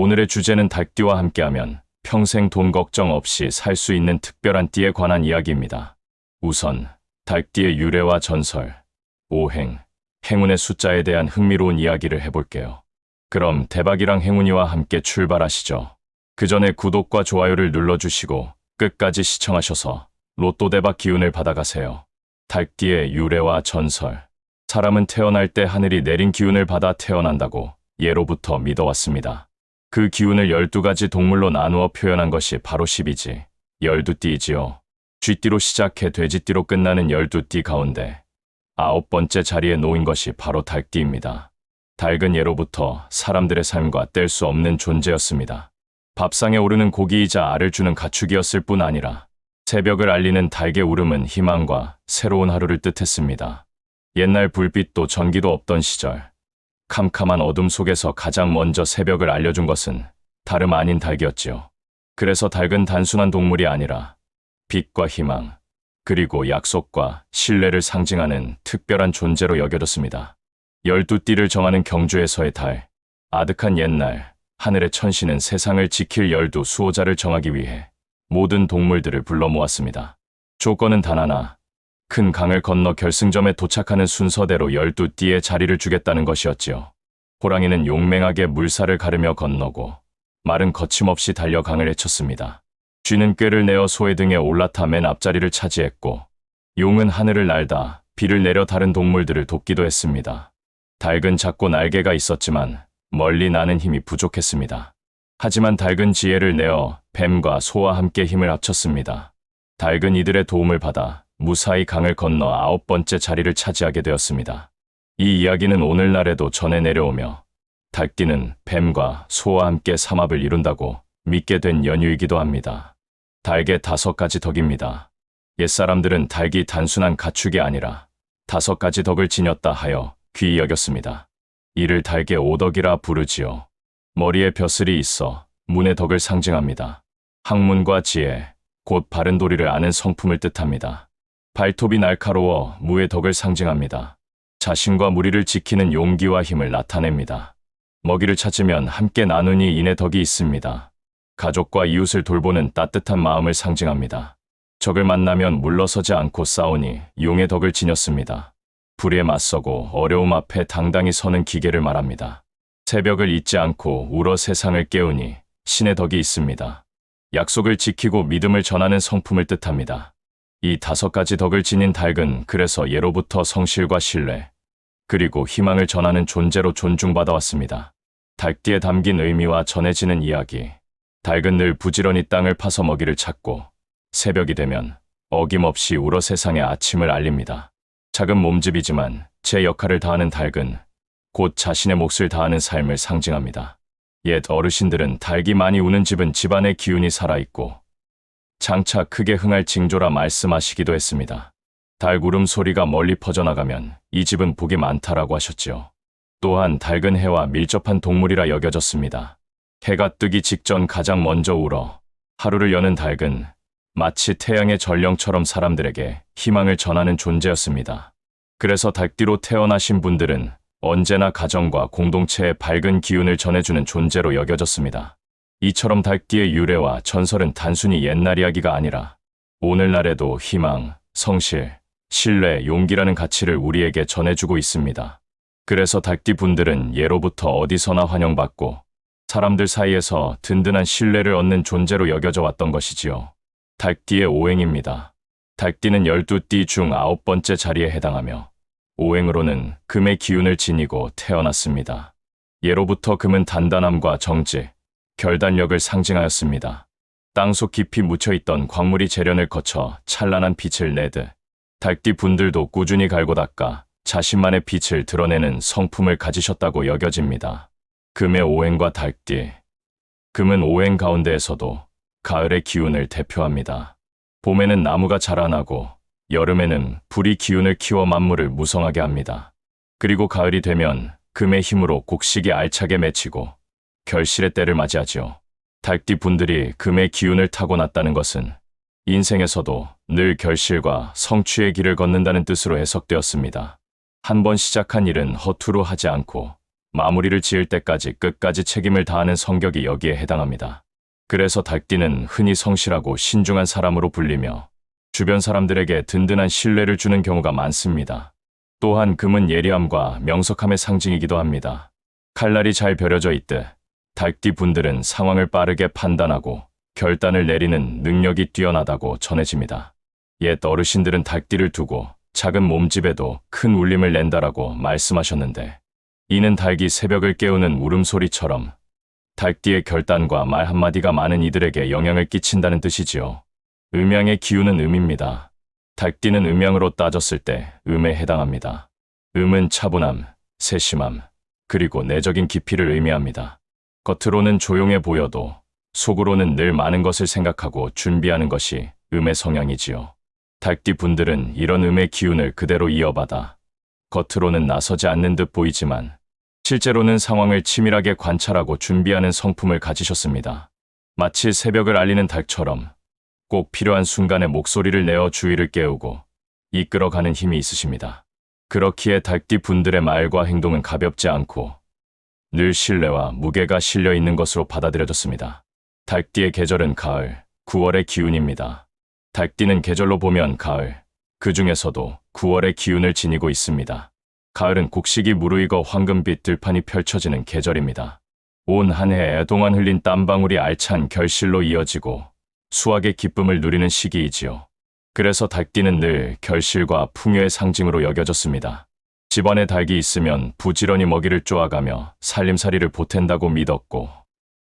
오늘의 주제는 닭띠와 함께하면 평생 돈 걱정 없이 살 수 있는 특별한 띠에 관한 이야기입니다. 우선 닭띠의 유래와 전설, 오행, 행운의 숫자에 대한 흥미로운 이야기를 해볼게요. 그럼 대박이랑 행운이와 함께 출발하시죠. 그 전에 구독과 좋아요를 눌러주시고 끝까지 시청하셔서 로또 대박 기운을 받아가세요. 닭띠의 유래와 전설. 사람은 태어날 때 하늘이 내린 기운을 받아 태어난다고 예로부터 믿어왔습니다. 그 기운을 12가지 동물로 나누어 표현한 것이 바로 10이지. 12띠이지요. 쥐띠로 시작해 돼지띠로 끝나는 12띠 가운데 아홉 번째 자리에 놓인 것이 바로 닭띠입니다. 닭은 예로부터 사람들의 삶과 뗄 수 없는 존재였습니다. 밥상에 오르는 고기이자 알을 주는 가축이었을 뿐 아니라 새벽을 알리는 닭의 울음은 희망과 새로운 하루를 뜻했습니다. 옛날 불빛도 전기도 없던 시절, 캄캄한 어둠 속에서 가장 먼저 새벽을 알려준 것은 다름 아닌 닭이었지요. 그래서 닭은 단순한 동물이 아니라 빛과 희망, 그리고 약속과 신뢰를 상징하는 특별한 존재로 여겨졌습니다. 열두 띠를 정하는 경주에서의 달, 아득한 옛날, 하늘의 천신은 세상을 지킬 열두 수호자를 정하기 위해 모든 동물들을 불러 모았습니다. 조건은 단 하나, 큰 강을 건너 결승점에 도착하는 순서대로 열두 띠의 자리를 주겠다는 것이었지요. 호랑이는 용맹하게 물살을 가르며 건너고 말은 거침없이 달려 강을 헤쳤습니다. 쥐는 꾀를 내어 소의 등에 올라타 맨 앞자리를 차지했고 용은 하늘을 날다 비를 내려 다른 동물들을 돕기도 했습니다. 닭은 작고 날개가 있었지만 멀리 나는 힘이 부족했습니다. 하지만 닭은 지혜를 내어 뱀과 소와 함께 힘을 합쳤습니다. 닭은 이들의 도움을 받아 무사히 강을 건너 아홉 번째 자리를 차지하게 되었습니다. 이 이야기는 오늘날에도 전해 내려오며 닭띠는 뱀과 소와 함께 삼합을 이룬다고 믿게 된 연유이기도 합니다. 닭의 다섯 가지 덕입니다. 옛사람들은 닭이 단순한 가축이 아니라 다섯 가지 덕을 지녔다 하여 귀히 여겼습니다. 이를 닭의 오덕이라 부르지요. 머리에 벼슬이 있어 문의 덕을 상징합니다. 학문과 지혜, 곧 바른 도리를 아는 성품을 뜻합니다. 발톱이 날카로워 무의 덕을 상징합니다. 자신과 무리를 지키는 용기와 힘을 나타냅니다. 먹이를 찾으면 함께 나누니 인의 덕이 있습니다. 가족과 이웃을 돌보는 따뜻한 마음을 상징합니다. 적을 만나면 물러서지 않고 싸우니 용의 덕을 지녔습니다. 불에 맞서고 어려움 앞에 당당히 서는 기계를 말합니다. 새벽을 잊지 않고 울어 세상을 깨우니 신의 덕이 있습니다. 약속을 지키고 믿음을 전하는 성품을 뜻합니다. 이 다섯 가지 덕을 지닌 닭은 그래서 예로부터 성실과 신뢰, 그리고 희망을 전하는 존재로 존중받아왔습니다. 닭띠에 담긴 의미와 전해지는 이야기. 닭은 늘 부지런히 땅을 파서 먹이를 찾고 새벽이 되면 어김없이 울어 세상의 아침을 알립니다. 작은 몸집이지만 제 역할을 다하는 닭은 곧 자신의 몫을 다하는 삶을 상징합니다. 옛 어르신들은 닭이 많이 우는 집은 집안의 기운이 살아있고 장차 크게 흥할 징조라 말씀하시기도 했습니다. 닭 울음소리가 멀리 퍼져나가면 이 집은 복이 많다라고 하셨지요. 또한 닭은 해와 밀접한 동물이라 여겨졌습니다. 해가 뜨기 직전 가장 먼저 울어 하루를 여는 닭은 마치 태양의 전령처럼 사람들에게 희망을 전하는 존재였습니다. 그래서 닭띠로 태어나신 분들은 언제나 가정과 공동체에 밝은 기운을 전해주는 존재로 여겨졌습니다. 이처럼 닭띠의 유래와 전설은 단순히 옛날 이야기가 아니라 오늘날에도 희망, 성실, 신뢰, 용기라는 가치를 우리에게 전해주고 있습니다. 그래서 닭띠 분들은 예로부터 어디서나 환영받고 사람들 사이에서 든든한 신뢰를 얻는 존재로 여겨져 왔던 것이지요. 닭띠의 오행입니다. 닭띠는 12띠 중 아홉 번째 자리에 해당하며 오행으로는 금의 기운을 지니고 태어났습니다. 예로부터 금은 단단함과 정직, 결단력을 상징하였습니다. 땅속 깊이 묻혀있던 광물이 재련을 거쳐 찬란한 빛을 내듯 닭띠 분들도 꾸준히 갈고 닦아 자신만의 빛을 드러내는 성품을 가지셨다고 여겨집니다. 금의 오행과 닭띠. 금은 오행 가운데에서도 가을의 기운을 대표합니다. 봄에는 나무가 자라나고 여름에는 불이 기운을 키워 만물을 무성하게 합니다. 그리고 가을이 되면 금의 힘으로 곡식이 알차게 맺히고 결실의 때를 맞이하지요. 닭띠 분들이 금의 기운을 타고났다는 것은 인생에서도 늘 결실과 성취의 길을 걷는다는 뜻으로 해석되었습니다. 한 번 시작한 일은 허투루 하지 않고 마무리를 지을 때까지 끝까지 책임을 다하는 성격이 여기에 해당합니다. 그래서 닭띠는 흔히 성실하고 신중한 사람으로 불리며 주변 사람들에게 든든한 신뢰를 주는 경우가 많습니다. 또한 금은 예리함과 명석함의 상징이기도 합니다. 칼날이 잘 벼려져 있듯 닭띠 분들은 상황을 빠르게 판단하고 결단을 내리는 능력이 뛰어나다고 전해집니다. 옛 어르신들은 닭띠를 두고 작은 몸집에도 큰 울림을 낸다라고 말씀하셨는데 이는 닭이 새벽을 깨우는 울음소리처럼 닭띠의 결단과 말 한마디가 많은 이들에게 영향을 끼친다는 뜻이지요. 음양의 기운은 음입니다. 닭띠는 음양으로 따졌을 때 음에 해당합니다. 음은 차분함, 세심함, 그리고 내적인 깊이를 의미합니다. 겉으로는 조용해 보여도 속으로는 늘 많은 것을 생각하고 준비하는 것이 음의 성향이지요. 닭띠 분들은 이런 음의 기운을 그대로 이어받아 겉으로는 나서지 않는 듯 보이지만 실제로는 상황을 치밀하게 관찰하고 준비하는 성품을 가지셨습니다. 마치 새벽을 알리는 닭처럼 꼭 필요한 순간에 목소리를 내어 주위를 깨우고 이끌어가는 힘이 있으십니다. 그렇기에 닭띠 분들의 말과 행동은 가볍지 않고 늘 신뢰와 무게가 실려 있는 것으로 받아들여졌습니다. 닭띠의 계절은 가을, 9월의 기운입니다. 닭띠는 계절로 보면 가을, 그 중에서도 9월의 기운을 지니고 있습니다. 가을은 곡식이 무르익어 황금빛 들판이 펼쳐지는 계절입니다. 온 한해 애동안 흘린 땀방울이 알찬 결실로 이어지고 수확의 기쁨을 누리는 시기이지요. 그래서 닭띠는 늘 결실과 풍요의 상징으로 여겨졌습니다. 집안에 닭이 있으면 부지런히 먹이를 쪼아가며 살림살이를 보탠다고 믿었고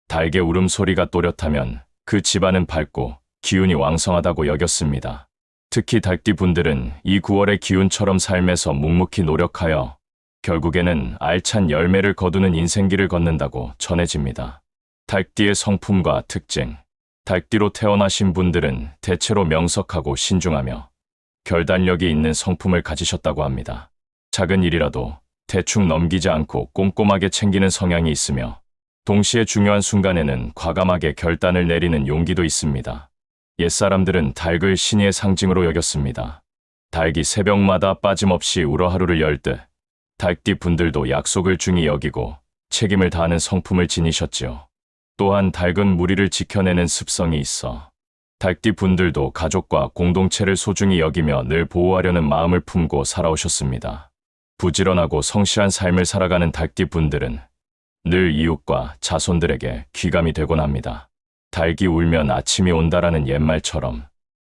닭의 울음소리가 또렷하면 그 집안은 밝고 기운이 왕성하다고 여겼습니다. 특히 닭띠 분들은 이 9월의 기운처럼 삶에서 묵묵히 노력하여 결국에는 알찬 열매를 거두는 인생길을 걷는다고 전해집니다. 닭띠의 성품과 특징 닭띠로 태어나신 분들은 대체로 명석하고 신중하며 결단력이 있는 성품을 가지셨다고 합니다. 작은 일이라도 대충 넘기지 않고 꼼꼼하게 챙기는 성향이 있으며 동시에 중요한 순간에는 과감하게 결단을 내리는 용기도 있습니다. 옛사람들은 닭을 신의 상징으로 여겼습니다. 닭이 새벽마다 빠짐없이 울어 하루를 열듯 닭띠 분들도 약속을 중히 여기고 책임을 다하는 성품을 지니셨지요. 또한 닭은 무리를 지켜내는 습성이 있어 닭띠 분들도 가족과 공동체를 소중히 여기며 늘 보호하려는 마음을 품고 살아오셨습니다. 부지런하고 성실한 삶을 살아가는 닭띠 분들은 늘 이웃과 자손들에게 귀감이 되곤 합니다. 닭이 울면 아침이 온다라는 옛말처럼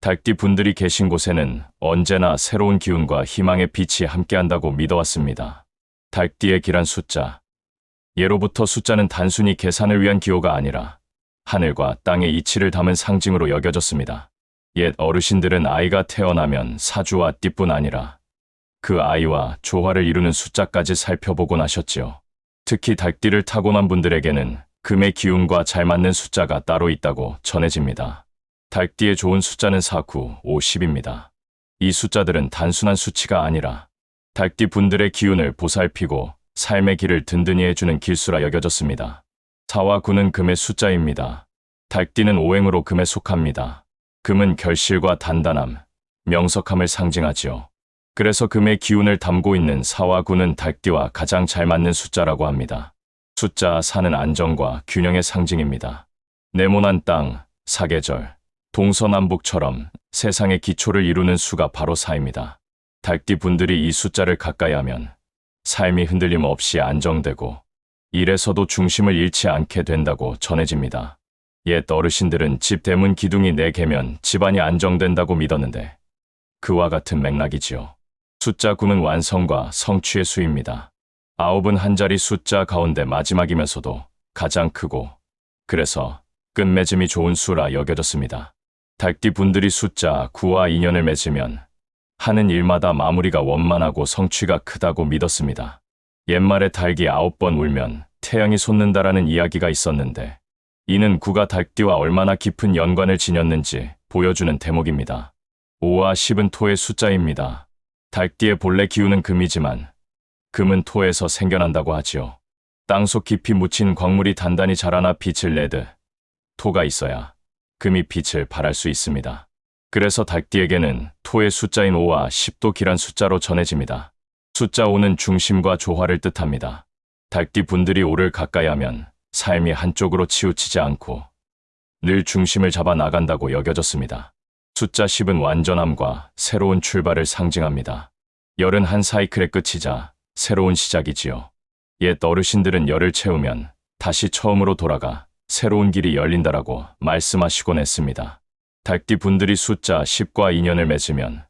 닭띠 분들이 계신 곳에는 언제나 새로운 기운과 희망의 빛이 함께한다고 믿어왔습니다. 닭띠의 길한 숫자. 예로부터 숫자는 단순히 계산을 위한 기호가 아니라 하늘과 땅의 이치를 담은 상징으로 여겨졌습니다. 옛 어르신들은 아이가 태어나면 사주와 띠뿐 아니라 그 아이와 조화를 이루는 숫자까지 살펴보곤 하셨지요. 특히 닭띠를 타고난 분들에게는 금의 기운과 잘 맞는 숫자가 따로 있다고 전해집니다. 닭띠의 좋은 숫자는 49, 50입니다. 이 숫자들은 단순한 수치가 아니라 닭띠 분들의 기운을 보살피고 삶의 길을 든든히 해주는 길수라 여겨졌습니다. 4와 9는 금의 숫자입니다. 닭띠는 오행으로 금에 속합니다. 금은 결실과 단단함, 명석함을 상징하지요. 그래서 금의 기운을 담고 있는 4와 9는 닭띠와 가장 잘 맞는 숫자라고 합니다. 숫자 4는 안정과 균형의 상징입니다. 네모난 땅, 사계절, 동서남북처럼 세상의 기초를 이루는 수가 바로 4입니다. 닭띠 분들이 이 숫자를 가까이 하면 삶이 흔들림 없이 안정되고 일에서도 중심을 잃지 않게 된다고 전해집니다. 옛 어르신들은 집 대문 기둥이 4개면 집안이 안정된다고 믿었는데 그와 같은 맥락이지요. 숫자 9는 완성과 성취의 수입니다. 아홉은 한 자리 숫자 가운데 마지막이면서도 가장 크고 그래서 끝맺음이 좋은 수라 여겨졌습니다. 닭띠 분들이 숫자 9와 인연을 맺으면 하는 일마다 마무리가 원만하고 성취가 크다고 믿었습니다. 옛말에 닭이 아홉 번 울면 태양이 솟는다라는 이야기가 있었는데 이는 구가 닭띠와 얼마나 깊은 연관을 지녔는지 보여주는 대목입니다. 5와 10은 토의 숫자입니다. 닭띠의 본래 기운은 금이지만 금은 토에서 생겨난다고 하지요. 땅속 깊이 묻힌 광물이 단단히 자라나 빛을 내듯 토가 있어야 금이 빛을 발할 수 있습니다. 그래서 닭띠에게는 토의 숫자인 5와 10도 길한 숫자로 전해집니다. 숫자 5는 중심과 조화를 뜻합니다. 달띠 분들이 오를 가까이 하면 삶이 한쪽으로 치우치지 않고 늘 중심을 잡아 나간다고 여겨졌습니다. 숫자 10은 완전함과 새로운 출발을 상징합니다. 열은 한 사이클의 끝이자 새로운 시작이지요. 옛 어르신들은 열을 채우면 다시 처음으로 돌아가 새로운 길이 열린다라고 말씀하시곤 했습니다. 달띠 분들이 숫자 10과 인연을 맺으면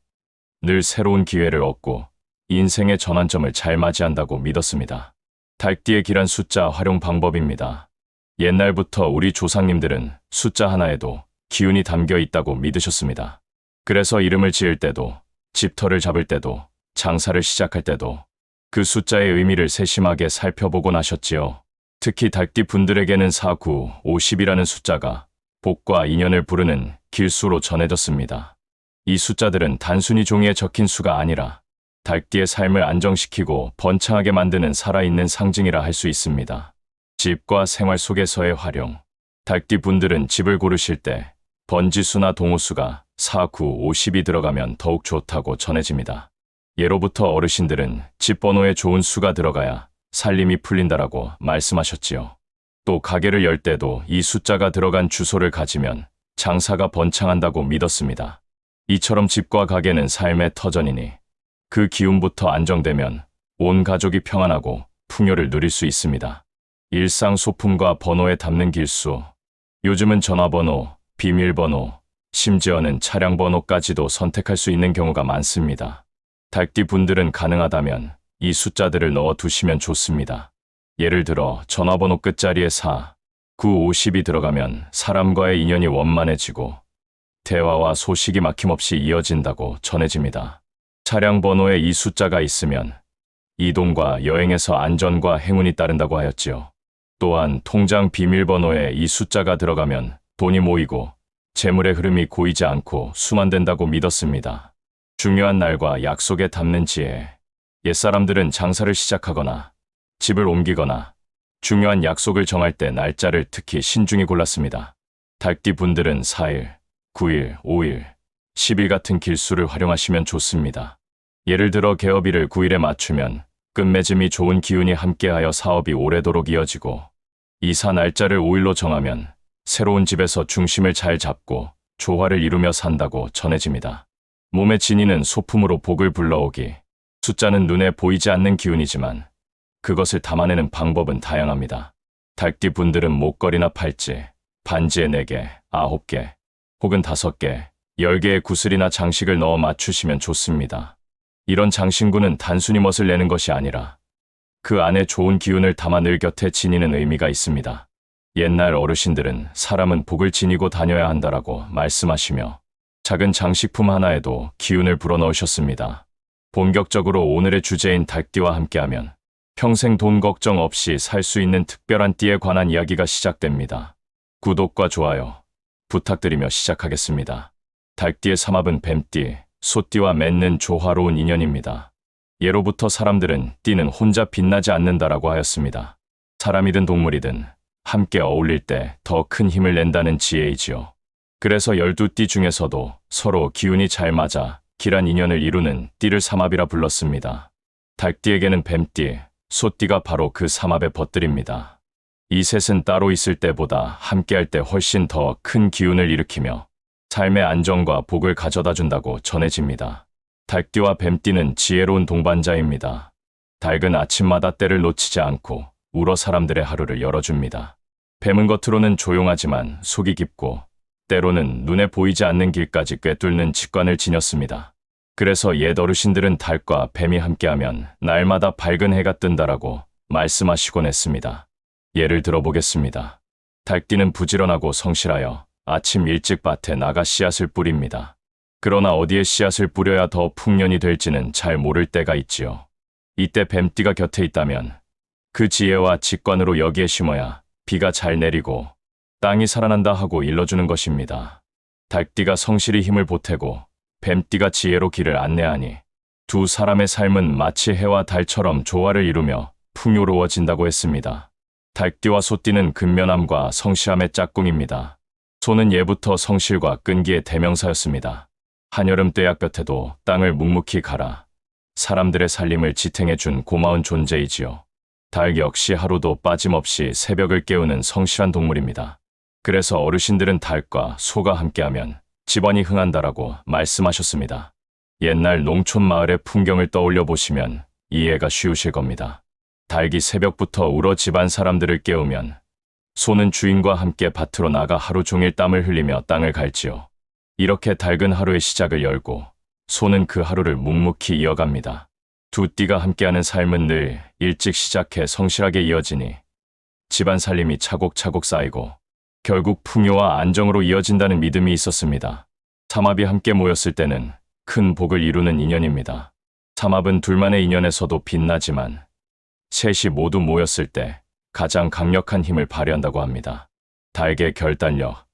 늘 새로운 기회를 얻고 인생의 전환점을 잘 맞이한다고 믿었습니다. 달띠의 길한 숫자 활용 방법입니다. 옛날부터 우리 조상님들은 숫자 하나에도 기운이 담겨 있다고 믿으셨습니다. 그래서 이름을 지을 때도, 집터를 잡을 때도, 장사를 시작할 때도 그 숫자의 의미를 세심하게 살펴보곤 하셨지요. 특히 달띠 분들에게는 49, 50이라는 숫자가 복과 인연을 부르는 길수로 전해졌습니다. 이 숫자들은 단순히 종이에 적힌 수가 아니라 달띠의 삶을 안정시키고 번창하게 만드는 살아있는 상징이라 할 수 있습니다. 집과 생활 속에서의 활용. 달띠 분들은 집을 고르실 때 번지수나 동호수가 4, 9, 50이 들어가면 더욱 좋다고 전해집니다. 예로부터 어르신들은 집 번호에 좋은 수가 들어가야 살림이 풀린다라고 말씀하셨지요. 또 가게를 열 때도 이 숫자가 들어간 주소를 가지면 장사가 번창한다고 믿었습니다. 이처럼 집과 가게는 삶의 터전이니 그 기운부터 안정되면 온 가족이 평안하고 풍요를 누릴 수 있습니다. 일상 소품과 번호에 담는 길수. 요즘은 전화번호, 비밀번호, 심지어는 차량 번호까지도 선택할 수 있는 경우가 많습니다. 달띠 분들은 가능하다면 이 숫자들을 넣어 두시면 좋습니다. 예를 들어 전화번호 끝자리에 4, 9, 50이 들어가면 사람과의 인연이 원만해지고 대화와 소식이 막힘없이 이어진다고 전해집니다. 차량 번호에 이 숫자가 있으면 이동과 여행에서 안전과 행운이 따른다고 하였지요. 또한 통장 비밀번호에 이 숫자가 들어가면 돈이 모이고 재물의 흐름이 고이지 않고 수만된다고 믿었습니다. 중요한 날과 약속에 담는 지혜. 옛사람들은 장사를 시작하거나 집을 옮기거나 중요한 약속을 정할 때 날짜를 특히 신중히 골랐습니다. 달띠 분들은 4일, 9일, 5일, 10일 같은 길수를 활용하시면 좋습니다. 예를 들어 개업일을 9일에 맞추면 끝맺음이 좋은 기운이 함께하여 사업이 오래도록 이어지고 이사 날짜를 5일로 정하면 새로운 집에서 중심을 잘 잡고 조화를 이루며 산다고 전해집니다. 몸의 진이는 소품으로 복을 불러오기, 숫자는 눈에 보이지 않는 기운이지만 그것을 담아내는 방법은 다양합니다. 달띠 분들은 목걸이나 팔찌, 반지에 4개, 9개, 혹은 5개, 10개의 구슬이나 장식을 넣어 맞추시면 좋습니다. 이런 장신구는 단순히 멋을 내는 것이 아니라 그 안에 좋은 기운을 담아 늘 곁에 지니는 의미가 있습니다. 옛날 어르신들은 사람은 복을 지니고 다녀야 한다라고 말씀하시며 작은 장식품 하나에도 기운을 불어넣으셨습니다. 본격적으로 오늘의 주제인 달띠와 함께하면 평생 돈 걱정 없이 살 수 있는 특별한 띠에 관한 이야기가 시작됩니다. 구독과 좋아요 부탁드리며 시작하겠습니다. 달띠의 삼합은 뱀띠, 소띠와 맺는 조화로운 인연입니다. 예로부터 사람들은 띠는 혼자 빛나지 않는다라고 하였습니다. 사람이든 동물이든 함께 어울릴 때 더 큰 힘을 낸다는 지혜이지요. 그래서 열두 띠 중에서도 서로 기운이 잘 맞아 길한 인연을 이루는 띠를 삼합이라 불렀습니다. 달띠에게는 뱀띠, 소띠가 바로 그 삼합의 벗들입니다. 이 셋은 따로 있을 때보다 함께할 때 훨씬 더 큰 기운을 일으키며 삶의 안정과 복을 가져다 준다고 전해집니다. 달띠와 뱀띠는 지혜로운 동반자입니다. 닭은 아침마다 때를 놓치지 않고 울어 사람들의 하루를 열어줍니다. 뱀은 겉으로는 조용하지만 속이 깊고 때로는 눈에 보이지 않는 길까지 꿰뚫는 직관을 지녔습니다. 그래서 옛 어르신들은 달과 뱀이 함께하면 날마다 밝은 해가 뜬다라고 말씀하시곤 했습니다. 예를 들어보겠습니다. 달띠는 부지런하고 성실하여 아침 일찍 밭에 나가 씨앗을 뿌립니다. 그러나 어디에 씨앗을 뿌려야 더 풍년이 될지는 잘 모를 때가 있지요. 이때 뱀띠가 곁에 있다면 그 지혜와 직관으로 여기에 심어야 비가 잘 내리고 땅이 살아난다 하고 일러주는 것입니다. 달띠가 성실히 힘을 보태고 뱀띠가 지혜로 길을 안내하니 두 사람의 삶은 마치 해와 달처럼 조화를 이루며 풍요로워진다고 했습니다. 달띠와 소띠는 근면함과 성실함의 짝꿍입니다. 소는 예부터 성실과 끈기의 대명사였습니다. 한여름 떼약볕에도 땅을 묵묵히 갈아 사람들의 살림을 지탱해 준 고마운 존재이지요. 달 역시 하루도 빠짐없이 새벽을 깨우는 성실한 동물입니다. 그래서 어르신들은 닭과 소가 함께하면 집안이 흥한다라고 말씀하셨습니다. 옛날 농촌 마을의 풍경을 떠올려 보시면 이해가 쉬우실 겁니다. 닭이 새벽부터 울어 집안 사람들을 깨우면 소는 주인과 함께 밭으로 나가 하루 종일 땀을 흘리며 땅을 갈지요. 이렇게 닭은 하루의 시작을 열고 소는 그 하루를 묵묵히 이어갑니다. 두 띠가 함께하는 삶은 늘 일찍 시작해 성실하게 이어지니 집안 살림이 차곡차곡 쌓이고 결국 풍요와 안정으로 이어진다는 믿음이 있었습니다. 삼합이 함께 모였을 때는 큰 복을 이루는 인연입니다. 삼합은 둘만의 인연에서도 빛나지만 셋이 모두 모였을 때 가장 강력한 힘을 발휘한다고 합니다. 닭의 결단력,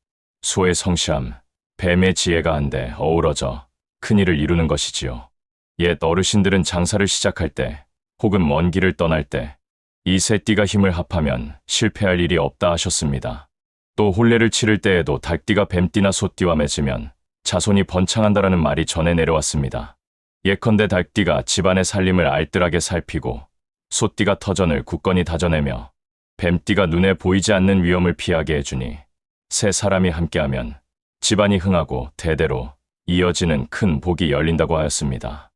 소의 성실함, 뱀의 지혜가 한데 어우러져 큰 일을 이루는 것이지요. 옛 어르신들은 장사를 시작할 때 혹은 먼 길을 떠날 때 이 세 띠가 힘을 합하면 실패할 일이 없다 하셨습니다. 또 혼례를 치를 때에도 닭띠가 뱀띠나 소띠와 맺으면 자손이 번창한다라는 말이 전해 내려왔습니다. 예컨대 닭띠가 집안의 살림을 알뜰하게 살피고 소띠가 터전을 굳건히 다져내며 뱀띠가 눈에 보이지 않는 위험을 피하게 해주니 세 사람이 함께하면 집안이 흥하고 대대로 이어지는 큰 복이 열린다고 하였습니다.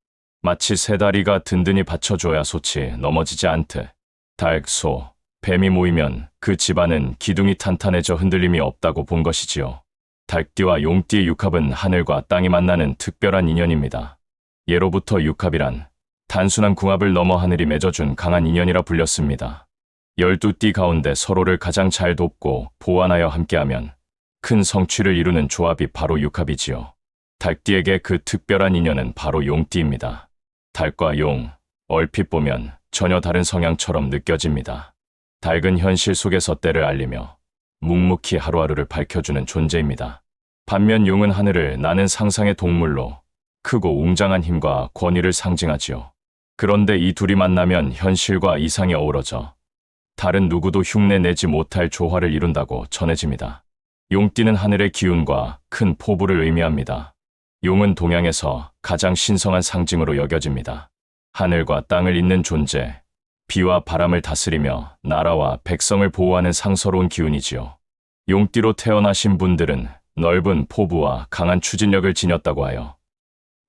마치 세 다리가 든든히 받쳐줘야 솥이 넘어지지 않듯 닭, 소, 뱀이 모이면 그 집안은 기둥이 탄탄해져 흔들림이 없다고 본 것이지요. 닭띠와 용띠의 육합은 하늘과 땅이 만나는 특별한 인연입니다. 예로부터 육합이란 단순한 궁합을 넘어 하늘이 맺어준 강한 인연이라 불렸습니다. 열두 띠 가운데 서로를 가장 잘 돕고 보완하여 함께하면 큰 성취를 이루는 조합이 바로 육합이지요. 닭띠에게 그 특별한 인연은 바로 용띠입니다. 닭과 용, 얼핏 보면 전혀 다른 성향처럼 느껴집니다. 닭은 현실 속에서 때를 알리며 묵묵히 하루하루를 밝혀주는 존재입니다. 반면 용은 하늘을 나는 상상의 동물로 크고 웅장한 힘과 권위를 상징하지요. 그런데 이 둘이 만나면 현실과 이상이 어우러져 다른 누구도 흉내 내지 못할 조화를 이룬다고 전해집니다. 용띠는 하늘의 기운과 큰 포부를 의미합니다. 용은 동양에서 가장 신성한 상징으로 여겨집니다. 하늘과 땅을 잇는 존재, 비와 바람을 다스리며 나라와 백성을 보호하는 상서로운 기운이지요. 용띠로 태어나신 분들은 넓은 포부와 강한 추진력을 지녔다고 하여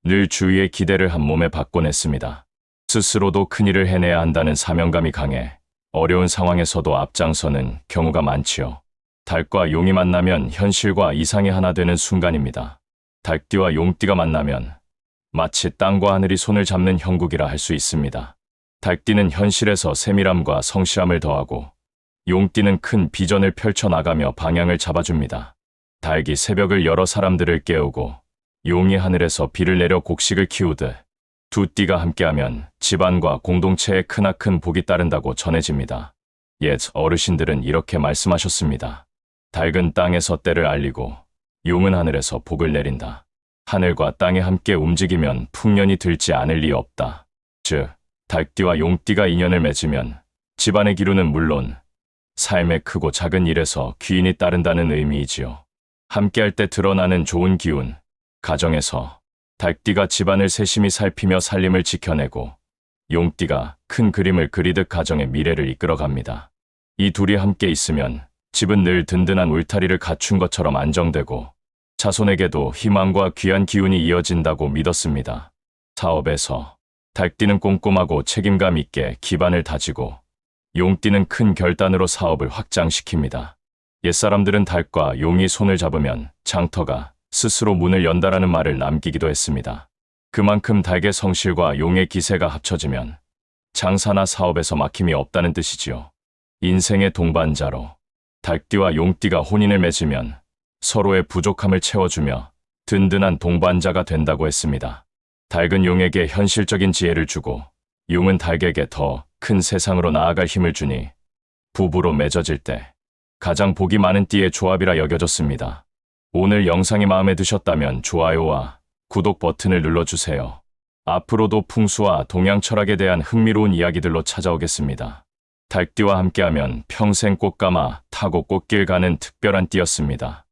늘 주위의 기대를 한 몸에 받곤 했습니다. 스스로도 큰일을 해내야 한다는 사명감이 강해 어려운 상황에서도 앞장서는 경우가 많지요. 닭과 용이 만나면 현실과 이상이 하나 되는 순간입니다. 닭띠와 용띠가 만나면 마치 땅과 하늘이 손을 잡는 형국이라 할 수 있습니다. 닭띠는 현실에서 세밀함과 성실함을 더하고 용띠는 큰 비전을 펼쳐나가며 방향을 잡아줍니다. 닭이 새벽을 여러 사람들을 깨우고 용이 하늘에서 비를 내려 곡식을 키우듯 두 띠가 함께하면 집안과 공동체에 크나큰 복이 따른다고 전해집니다. 옛 어르신들은 이렇게 말씀하셨습니다. 닭은 땅에서 때를 알리고 용은 하늘에서 복을 내린다. 하늘과 땅이 함께 움직이면 풍년이 들지 않을 리 없다. 즉, 닭띠와 용띠가 인연을 맺으면 집안의 기루는 물론 삶의 크고 작은 일에서 귀인이 따른다는 의미이지요. 함께할 때 드러나는 좋은 기운, 가정에서 닭띠가 집안을 세심히 살피며 살림을 지켜내고 용띠가 큰 그림을 그리듯 가정의 미래를 이끌어갑니다. 이 둘이 함께 있으면 집은 늘 든든한 울타리를 갖춘 것처럼 안정되고 자손에게도 희망과 귀한 기운이 이어진다고 믿었습니다. 사업에서 닭띠는 꼼꼼하고 책임감 있게 기반을 다지고 용띠는 큰 결단으로 사업을 확장시킵니다. 옛사람들은 닭과 용이 손을 잡으면 장터가 스스로 문을 연다라는 말을 남기기도 했습니다. 그만큼 닭의 성실과 용의 기세가 합쳐지면 장사나 사업에서 막힘이 없다는 뜻이지요. 인생의 동반자로 닭띠와 용띠가 혼인을 맺으면 서로의 부족함을 채워주며 든든한 동반자가 된다고 했습니다. 닭은 용에게 현실적인 지혜를 주고 용은 닭에게 더 큰 세상으로 나아갈 힘을 주니 부부로 맺어질 때 가장 복이 많은 띠의 조합이라 여겨졌습니다. 오늘 영상이 마음에 드셨다면 좋아요와 구독 버튼을 눌러주세요. 앞으로도 풍수와 동양 철학에 대한 흥미로운 이야기들로 찾아오겠습니다. 닭띠와 함께하면 평생 꽃감아 타고 꽃길 가는 특별한 띠였습니다.